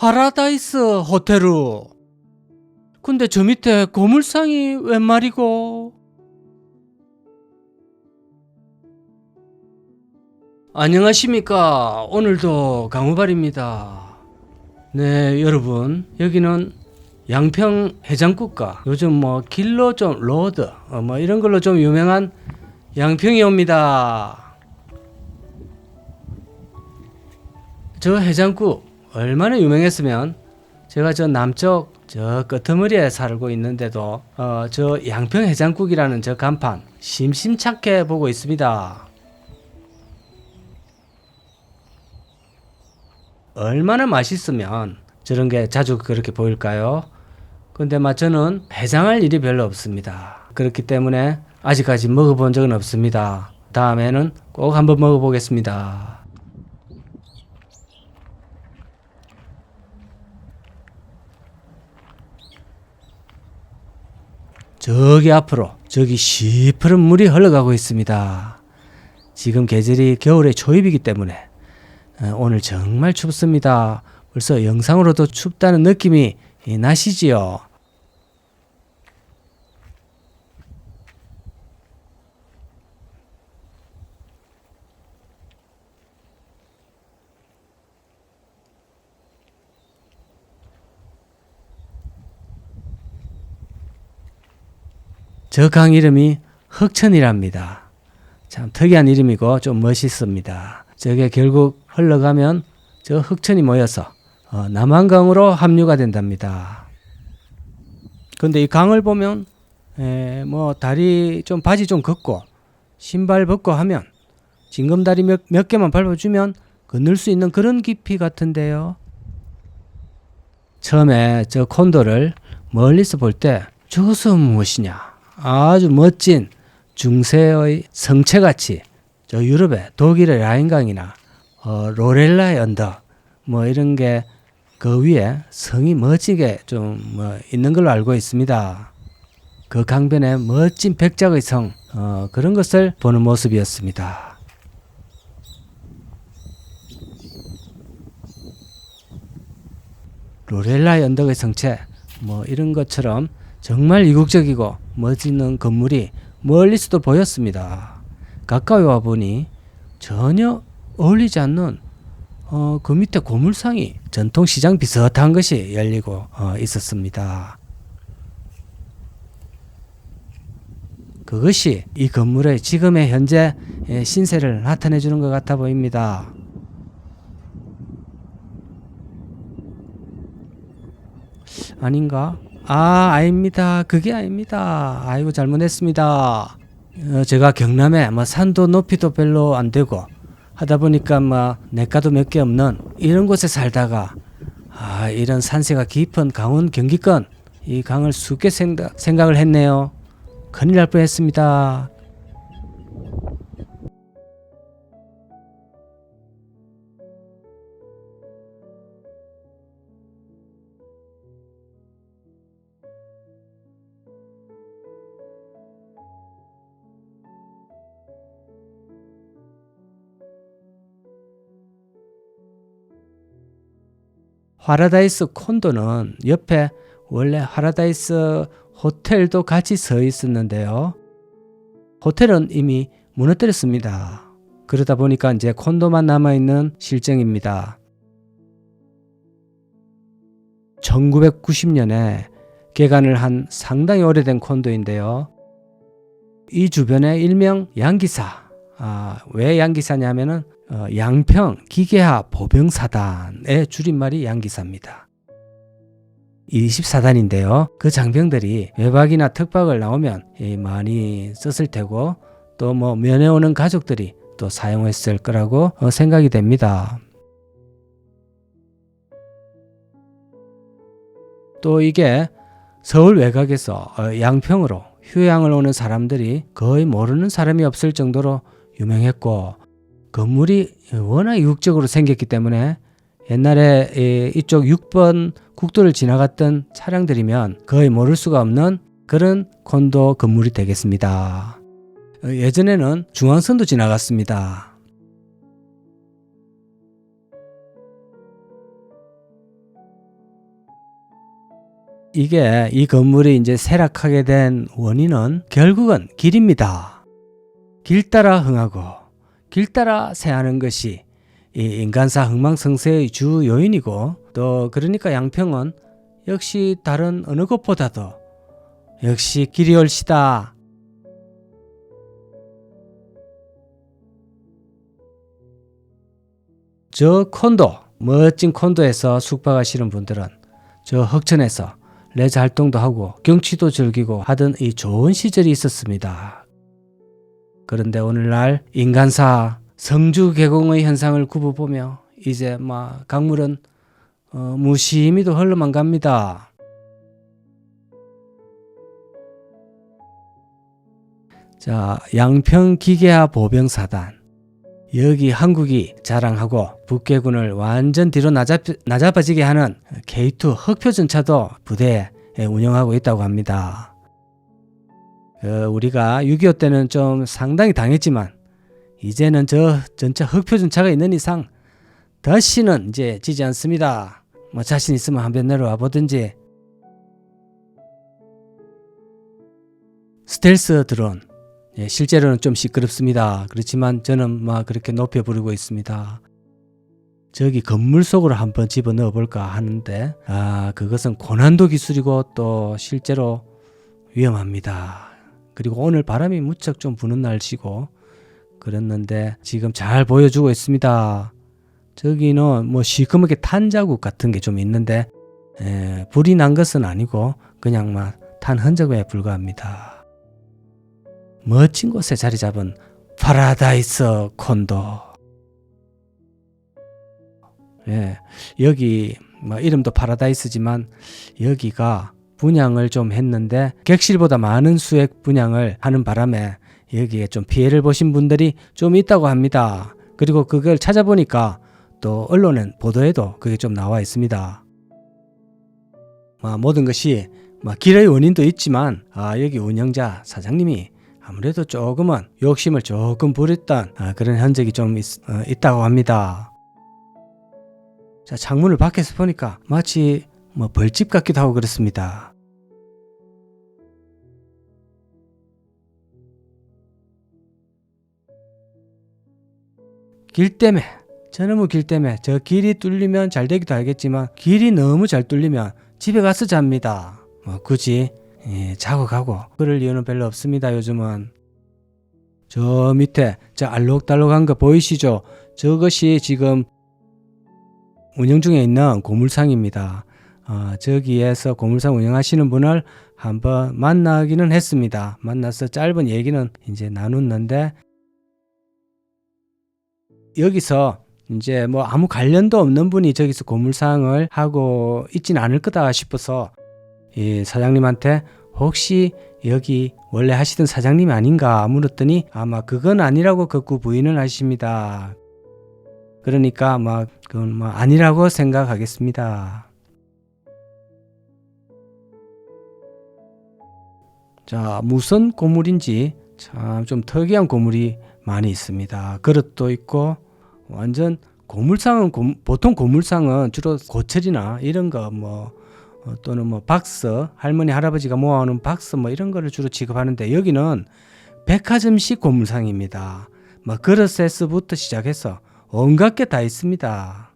파라다이스 호텔루. 근데 저 밑에 고물상이 웬 말이고? 안녕하십니까. 오늘도 강우발입니다. 네, 여러분. 여기는 양평 해장국가. 요즘 뭐 길로 좀 로드, 어, 뭐 이런 걸로 좀 유명한 양평이 옵니다. 저 해장국 얼마나 유명했으면 제가 저 남쪽 저 끄트머리에 살고 있는데도 어, 저 양평 해장국이라는 저 간판 심심찮게 보고 있습니다. 얼마나 맛있으면 저런 게 자주 그렇게 보일까요? 근데 막 저는 해장할 일이 별로 없습니다. 그렇기 때문에 아직까지 먹어본 적은 없습니다. 다음에는 꼭 한번 먹어보겠습니다. 저기 앞으로 저기 시퍼런 물이 흘러가고 있습니다. 지금 계절이 겨울의 초입이기 때문에 어, 오늘 정말 춥습니다. 벌써 영상으로도 춥다는 느낌이 이, 나시지요? 저 강 이름이 흑천이랍니다. 참 특이한 이름이고 좀 멋있습니다. 저게 결국 흘러가면 저 흑천이 모여서 어, 남한강으로 합류가 된답니다. 근데 이 강을 보면 에, 뭐 다리 좀 바지 좀 걷고 신발 벗고 하면 징검다리 몇, 몇 개만 밟아주면 건널 수 있는 그런 깊이 같은데요. 처음에 저 콘도를 멀리서 볼 때 저것은 무엇이냐 아주 멋진 중세의 성체같이 저 유럽의 독일의 라인강이나 어, 로렐라의 언덕 뭐 이런 게 그 위에 성이 멋지게 좀 뭐 있는 걸로 알고 있습니다. 그 강변에 멋진 백작의 성 어, 그런 것을 보는 모습이었습니다. 로렐라의 언덕의 성체 뭐 이런 것처럼 정말 이국적이고 멋있는 건물이 멀리서도 보였습니다. 가까이 와 보니 전혀 어울리지 않는 어, 그 밑에 고물상이 전통 시장 비슷한 것이 열리고 어, 있었습니다. 그것이 이 건물의 지금의 현재 예, 신세를 나타내 주는 것 같아 보입니다. 아닌가? 아, 아닙니다. 그게 아닙니다. 아이고, 잘못했습니다. 어, 제가 경남에 뭐 산도 높이도 별로 안 되고 하다 보니까 뭐 내과도 몇 개 없는 이런 곳에 살다가 아, 이런 산세가 깊은 강원 경기권 이 강을 쉽게 생각, 생각을 했네요. 큰일 날 뻔했습니다. 파라다이스 콘도는 옆에 원래 파라다이스 호텔도 같이 서 있었는데요. 호텔은 이미 무너뜨렸습니다. 그러다 보니까 이제 콘도만 남아있는 실정입니다. 1990년에 개관을 한 상당히 오래된 콘도인데요. 이 주변에 일명 양기사. 아, 왜 양기사냐면은 어, 양평 기계화 보병사단의 줄임말이 양기사입니다. 24단인데요. 그 장병들이 외박이나 특박을 나오면 예, 많이 썼을 테고 또 뭐 면회 오는 가족들이 또 사용했을 거라고 어, 생각이 됩니다. 또 이게 서울 외곽에서 어, 양평으로 휴양을 오는 사람들이 거의 모르는 사람이 없을 정도로 유명했고 건물이 워낙 이국적으로 생겼기 때문에 옛날에 이쪽 6번 국도를 지나갔던 차량들이면 거의 모를 수가 없는 그런 콘도 건물이 되겠습니다. 어, 예전에는 중앙선도 지나갔습니다. 이게 이 건물이 이제 쇠락하게 된 원인은 결국은 길입니다. 길 따라 흥하고 길 따라 새하는 것이 이 인간사 흥망성쇠의 주 요인이고 또 그러니까 양평은 역시 다른 어느 곳보다도 역시 길이 옳시다. 저 콘도 멋진 콘도에서 숙박하시는 분들은 저 흑천에서 레저 활동도 하고 경치도 즐기고 하던 이 좋은 시절이 있었습니다. 그런데 오늘날 인간사 성주 개공의 현상을 굽어보며 이제 막 강물은 어, 무심히도 흘러만 갑니다. 자, 양평 기계화 보병사단. 여기 한국이 자랑하고 북괴군을 완전 뒤로 나잡, 나잡아지게 하는 K2 흑표전차도 부대에 운영하고 있다고 합니다. 어, 우리가 6.25 때는 좀 상당히 당했지만 이제는 저 전차 흑표전차가 있는 이상 다시는 이제 지지 않습니다. 뭐 자신 있으면 한번 내려와 보든지 스텔스 드론 예, 실제로는 좀 시끄럽습니다. 그렇지만 저는 막 그렇게 높여 부르고 있습니다. 저기 건물 속으로 한번 집어 넣어 볼까 하는데 아 그것은 고난도 기술이고 또 실제로 위험합니다. 그리고 오늘 바람이 무척 좀 부는 날씨고 그랬는데 지금 잘 보여주고 있습니다. 저기는 뭐 시커멓게 탄 자국 같은 게 좀 있는데 에, 불이 난 것은 아니고 그냥 막탄 흔적에 불과합니다. 멋진 곳에 자리 잡은 파라다이스 콘도. 예, 여기 뭐 이름도 파라다이스지만 여기가 분양을 좀 했는데 객실보다 많은 수액 분양을 하는 바람에 여기에 좀 피해를 보신 분들이 좀 있다고 합니다. 그리고 그걸 찾아보니까 또 언론엔 보도에도 그게 좀 나와 있습니다. 뭐 모든 것이 뭐 길의 원인도 있지만 아 여기 운영자 사장님이 아무래도 조금은 욕심을 조금 부렸던 아, 그런 흔적이 좀 있, 어, 있다고 합니다. 자 창문을 밖에서 보니까 마치 뭐 벌집 같기도 하고 그렇습니다. 길 때문에 저놈의 길 때문에 저 길이 뚫리면 잘 되기도 하겠지만 길이 너무 잘 뚫리면 집에 가서 잡니다. 뭐 굳이 예, 자고 가고 그럴 이유는 별로 없습니다. 요즘은 저 밑에 저 알록달록한 거 보이시죠? 저것이 지금 운영 중에 있는 고물상입니다. 어, 저기에서 고물상 운영하시는 분을 한번 만나기는 했습니다. 만나서 짧은 얘기는 이제 나눴는데 여기서 이제 뭐 아무 관련도 없는 분이 저기서 고물상을 하고 있진 않을 거다 싶어서 이 사장님한테 혹시 여기 원래 하시던 사장님이 아닌가 물었더니 아마 그건 아니라고 극구 부인을 하십니다. 그러니까 막 그건 뭐 아니라고 생각하겠습니다. 자, 무슨 고물인지 참 좀 특이한 고물이 많이 있습니다. 그릇도 있고 완전 고물상은 고, 보통 고물상은 주로 고철이나 이런 거뭐 어, 또는 뭐 박스 할머니 할아버지가 모아오는 박스 뭐 이런 거를 주로 지급하는데 여기는 백화점식 고물상입니다. 뭐 그릇 세트부터 시작해서 온갖 게 다 있습니다.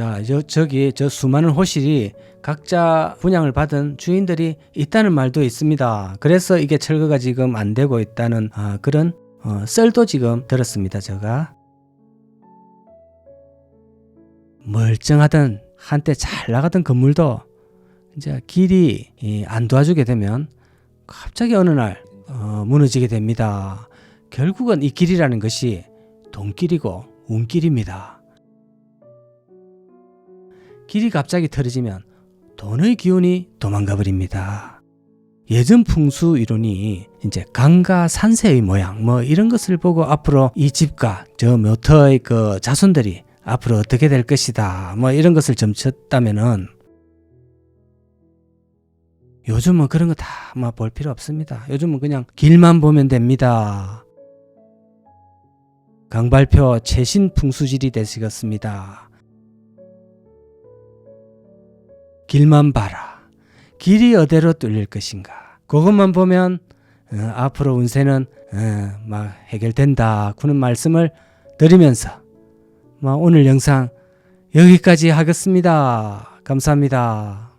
자, 저, 저기 저 수많은 호실이 각자 분양을 받은 주인들이 있다는 말도 있습니다. 그래서 이게 철거가 지금 안 되고 있다는 아, 그런 어, 썰도 지금 들었습니다. 제가 멀쩡하던 한때 잘 나가던 건물도 이제 길이 이, 안 도와주게 되면 갑자기 어느 날 어, 무너지게 됩니다. 결국은 이 길이라는 것이 돈길이고 운길입니다. 길이 갑자기 틀어지면 돈의 기운이 도망가 버립니다. 예전 풍수 이론이 이제 강과 산세의 모양 뭐 이런 것을 보고 앞으로 이 집과 저 묘터의 그 자손들이 앞으로 어떻게 될 것이다 뭐 이런 것을 점쳤다면은 요즘은 그런 거다뭐볼 필요 없습니다. 요즘은 그냥 길만 보면 됩니다. 강발표 최신 풍수질이 되시겠습니다. 길만 봐라. 길이 어디로 뚫릴 것인가. 그것만 보면 어, 앞으로 운세는 어, 막 해결된다. 그런 말씀을 드리면서 뭐 오늘 영상 여기까지 하겠습니다. 감사합니다.